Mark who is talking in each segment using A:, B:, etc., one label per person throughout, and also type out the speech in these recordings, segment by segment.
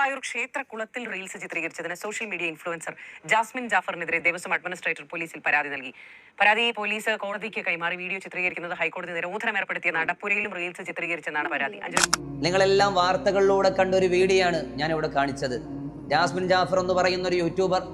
A: ഗുരുവായൂർ ക്ഷേത്ര കുളത്തിൽ റീൽസ് ചിത്രീകരിച്ചതിന് സോഷ്യൽ മീഡിയ ഇൻഫ്ലുവൻസർ ജാസ്മിൻ ജാഫറിനെതിരെ ദേവസ്വം അഡ്മിനിസ്ട്രേറ്റർ പോലീസിൽ പരാതി നൽകി. പരാതി പോലീസ് കോടതിക്ക് കൈമാറി. വീഡിയോ ചിത്രീകരിക്കുന്നത് ഹൈക്കോടതി നിരോധനം ഏർപ്പെടുത്തിയ നടപ്പുരയിലും റീൽസ് ചിത്രീകരിച്ചെന്നാണ് പരാതി.
B: നിങ്ങളെല്ലാം വാർത്തകളിലൂടെ കണ്ട ഒരു വീഡിയോ ആണ് ഞാൻ ഇവിടെ കാണിച്ചത്. ജാസ്മിൻ ജാഫർ എന്ന് പറയുന്ന ഒരു യൂട്യൂബർ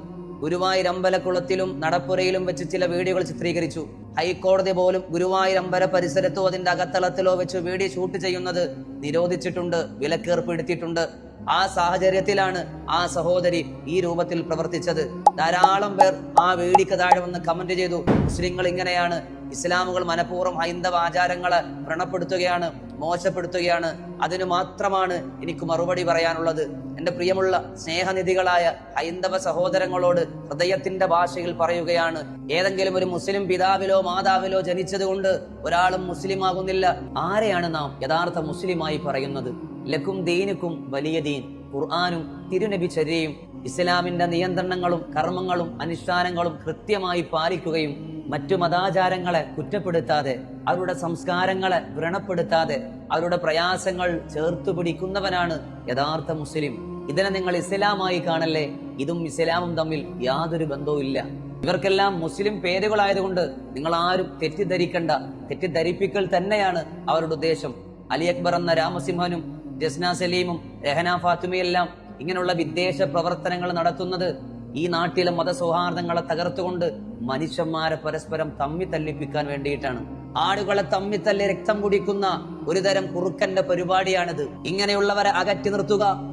B: ഗുരുവായൂർ അമ്പലക്കുളത്തിലും നടപ്പുരയിലും വെച്ച് ചില വീഡിയോകൾ ചിത്രീകരിച്ചു. ഹൈക്കോടതി പോലും ഗുരുവായൂർ അമ്പല പരിസരത്തോ അതിന്റെ അകത്തളത്തിലോ വെച്ച് വീഡിയോ ഷൂട്ട് ചെയ്യുന്നത് നിരോധിച്ചിട്ടുണ്ട് വിലക്കേർപ്പെടുത്തിയിട്ടുണ്ട്. ആ സാഹചര്യത്തിലാണ് ആ സഹോദരി ഈ രൂപത്തിൽ പ്രവർത്തിച്ചത്. ധാരാളം പേർ ആ വീടിക്ക് താഴെ വന്ന് കമന്റ് ചെയ്തു. മുസ്ലിങ്ങൾ ഇങ്ങനെയാണ്. ഇസ്ലാമുകൾ മനഃപൂർവം ഹൈന്ദവ ആചാരങ്ങളെ വ്രണപ്പെടുത്തുകയാണ് മോശപ്പെടുത്തുകയാണ്. അതിനു മാത്രമാണ് എനിക്ക് മറുപടി പറയാനുള്ളത്. എന്റെ പ്രിയമുള്ള സ്നേഹനിധികളായ ഹൈന്ദവ സഹോദരങ്ങളോട് ഹൃദയത്തിന്റെ ഭാഷയിൽ പറയുകയാണ്. ഏതെങ്കിലും ഒരു മുസ്ലിം പിതാവിലോ മാതാവിലോ ജനിച്ചതുകൊണ്ട് ഒരാളും മുസ്ലിം ആകുന്നില്ല ആരെയാണ് നാം യഥാർത്ഥ മുസ്ലിമായി പറയുന്നത്? ലക്കും ദീനുക്കും വലിയ ദീൻ. ഖുർആാനും തിരുനബി ചര്യയും ഇസ്ലാമിന്റെ നിയന്ത്രണങ്ങളും കർമ്മങ്ങളും അനുഷ്ഠാനങ്ങളും കൃത്യമായി പാലിക്കുകയും മറ്റു മതാചാരങ്ങളെ കുറ്റപ്പെടുത്താതെ അവരുടെ സംസ്കാരങ്ങളെ വ്രണപ്പെടുത്താതെ അവരുടെ പ്രയാസങ്ങൾ ചേർത്തു പിടിക്കുന്നവനാണ് യഥാർത്ഥ മുസ്ലിം. ഇതിനെ നിങ്ങൾ ഇസ്ലാമായി കാണല്ലേ? ഇതും ഇസ്ലാമും തമ്മിൽ യാതൊരു ബന്ധവും ഇല്ല. ഇവർക്കെല്ലാം മുസ്ലിം പേരുകളായതുകൊണ്ട് നിങ്ങൾ ആരും തെറ്റിദ്ധരിക്കണ്ട. തെറ്റിദ്ധരിപ്പിക്കൽ തന്നെയാണ് അവരുടെ ഉദ്ദേശം. അലി അക്ബർ എന്ന രാമസിംഹനും ജസ്ന സലീമും രഹന ഫാത്തിമയെല്ലാം ഇങ്ങനെയുള്ള വിദേശ പ്രവർത്തനങ്ങൾ നടത്തുന്നത് ഈ നാട്ടിലെ മതസൗഹാർദ്ദങ്ങളെ തകർത്തുകൊണ്ട് മനുഷ്യന്മാരെ പരസ്പരം തമ്മി തല്ലിപ്പിക്കാൻ വേണ്ടിയിട്ടാണ്. ആടുകളെ തമ്മി തല്ലി രക്തം കുടിക്കുന്ന ഒരുതരം കുറുക്കന്റെ പരിപാടിയാണിത്. ഇങ്ങനെയുള്ളവരെ അകറ്റി നിർത്തുക.